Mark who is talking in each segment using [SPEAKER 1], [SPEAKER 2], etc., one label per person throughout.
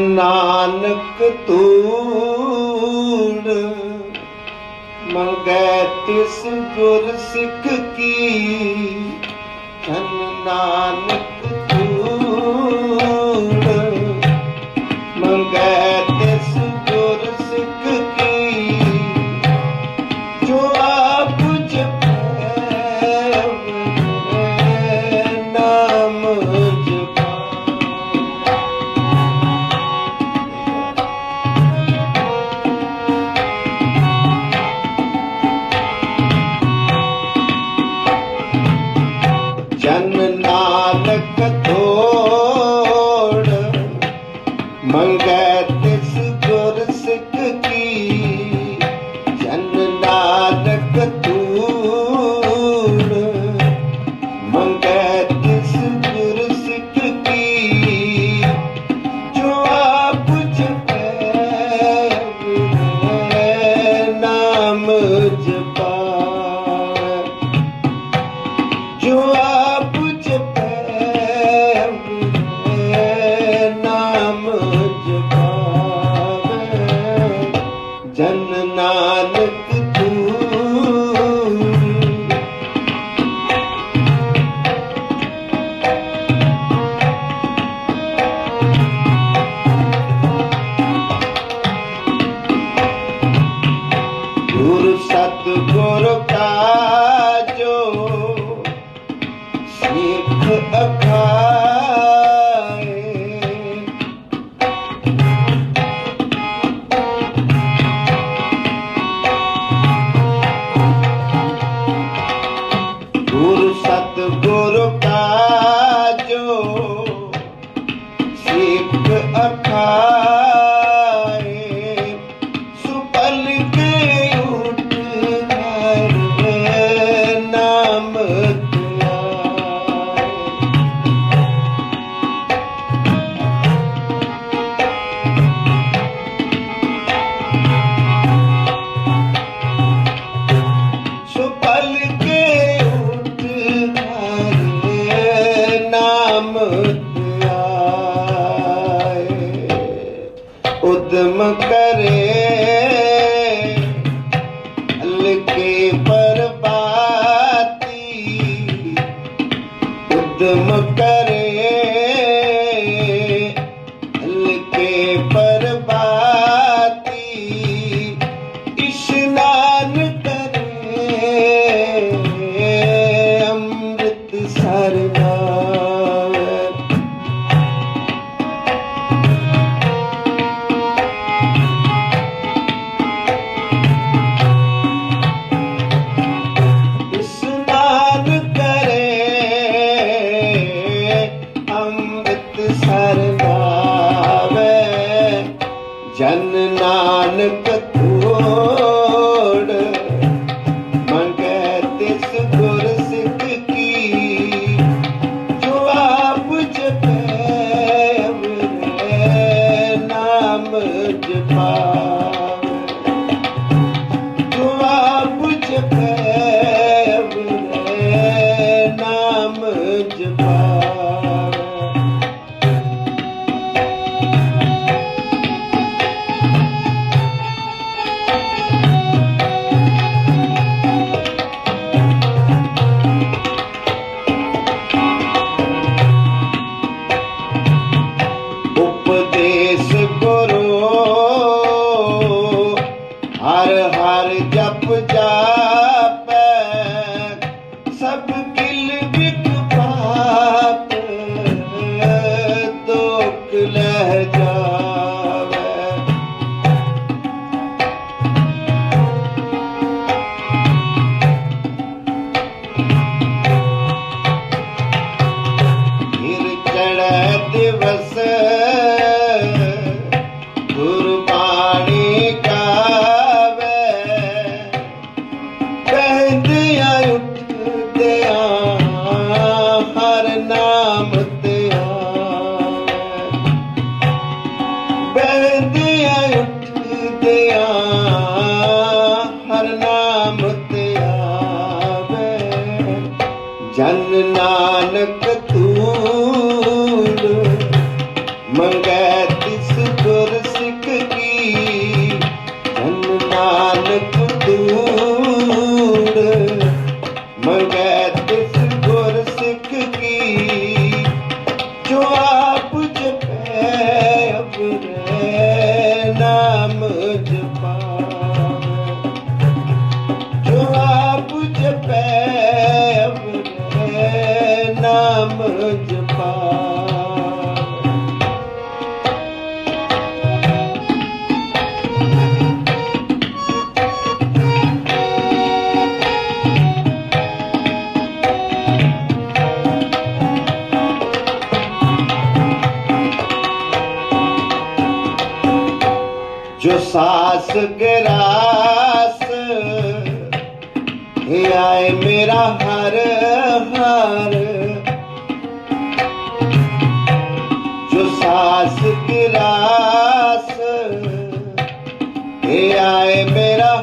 [SPEAKER 1] ਨਾਨਕ ਤੂੜ ਮੰਗੈ ਤਿਸ ਗੁਰ ਸਿੱਖ ਕੀ ਧੰਨ ਨਾਨਕ good जा ਗਰਾਸ ਇਹ ਆਏ ਮੇਰਾ ਹਰ ਹਰ ਜੋ ਸਾਸ ਗਰਾਸ ਇਹ ਆਏ ਮੇਰਾ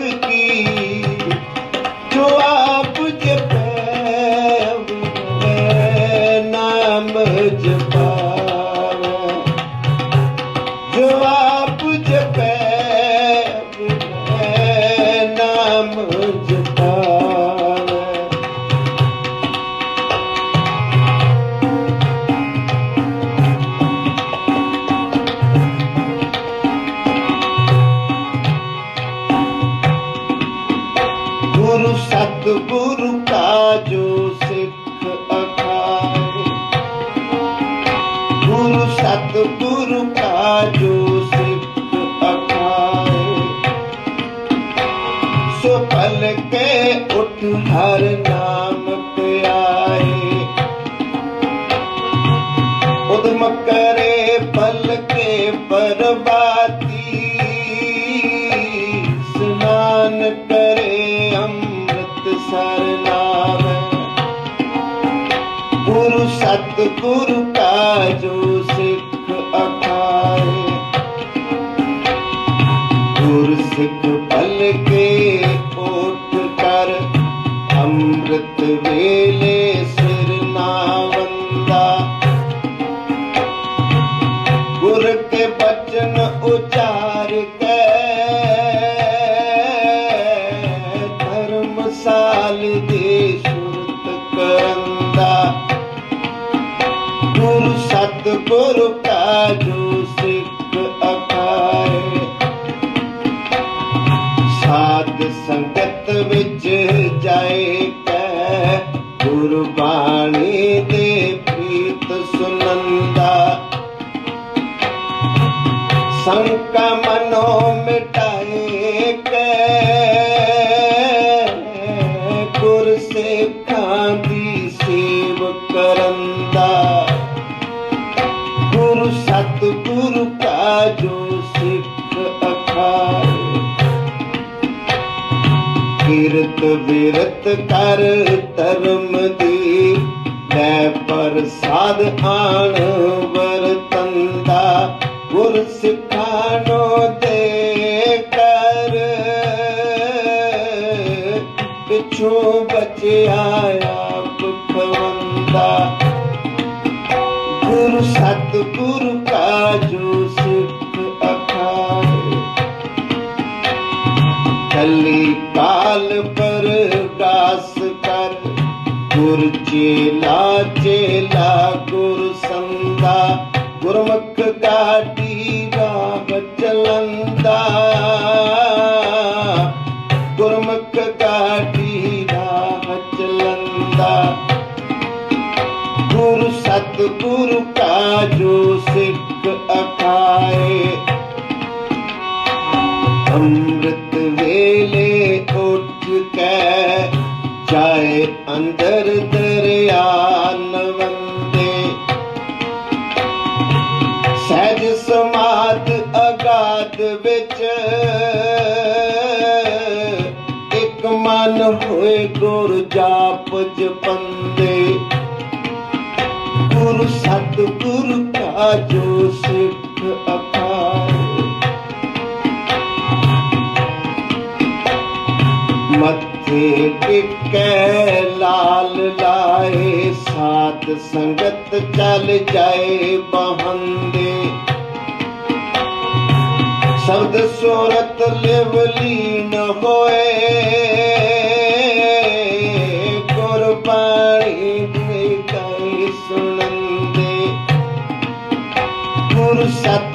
[SPEAKER 1] ਕੀ ਜੋ ਆਪ ਜਪੈ ਬਰਬਾਦੀ ਸਨਾਨ ਕਰੇ ਅੰਮ੍ਰਿਤ ਸਰ ਨਾਮ ਗੁਰੂ ਸਤਿਗੁਰੂ ਕਾ ਜੋ ਸਿੱਖ ਅਖਾਏ ਗੁਰ ਸਿੱਖ ਪਲ ਕੇ ਉਠ ਕਰ ਅੰਮ੍ਰਿਤ ਵੇਲੇ ਜੋ ਸਿੱਖ ਅਖਾਏ ਕੀਰਤ ਬਿਰਤ ਕਰ ਧਰਮ ਦੀ, ਲੈ ਪ੍ਰਸਾਦ ਆਣ ਵਰਤੰਦਾ ਗੁਰ ਸਿਖਾਨੋ ਦੇ ਕਰ। ਪਿਛੋਂ ਬਚਿਆ ਆਪ ਖਵੰਦਾ। ਗੁਰੂ ਸਤਿਗੁਰੂ ਕਾ ਜੋ ਸਿੱਖ ਕੱਲੀ ਕਾਲ ਪਰਗਾਸ ਕਰ। ਗੁਰ ਚੇਲਾ ਚੇਲਾ ਗੁਰ ਸੰਦਾ ਗੁਰਮੁਖ ਗਾਡੀ ਗੁਰ ਜਾਪ ਜਪੰਦੇ ਗੁਰੂ ਸਤਿਗੁਰੂ ਕਾ ਜੋ ਸਿੱਖ ਅਪਾਰ ਮੱਥੇ ਟਿਕੈ ਲਾਲ ਲਾਏ, ਸਾਧ ਸੰਗਤ ਚੱਲ ਜਾਏ ਬਹੰਦੇ। ਸ਼ਬਦ ਸੋਰਤ ਲਿਵ ਲੀਨ ਹੋਏ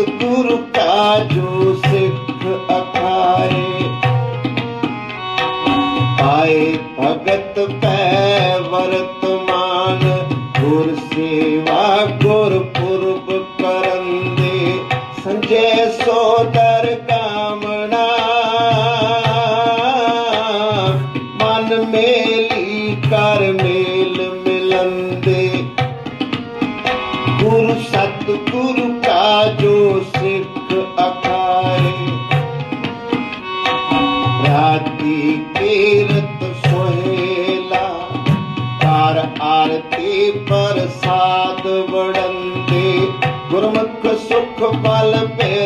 [SPEAKER 1] ਗੁਰ ਸਤ ਕਾ ਜੋ ਕਾ ਸਿੱਖ ਅਖਾਏ ਰਾਤੀ ਕੀਰਤ ਸੋਹੇਲਾ ਕਰ ਆਰਤੀ ਪ੍ਰਸਾਦ ਵੜੰਦੇ ਗੁਰਮੁਖ ਸੁਖ ਬਲ ਪੇਰ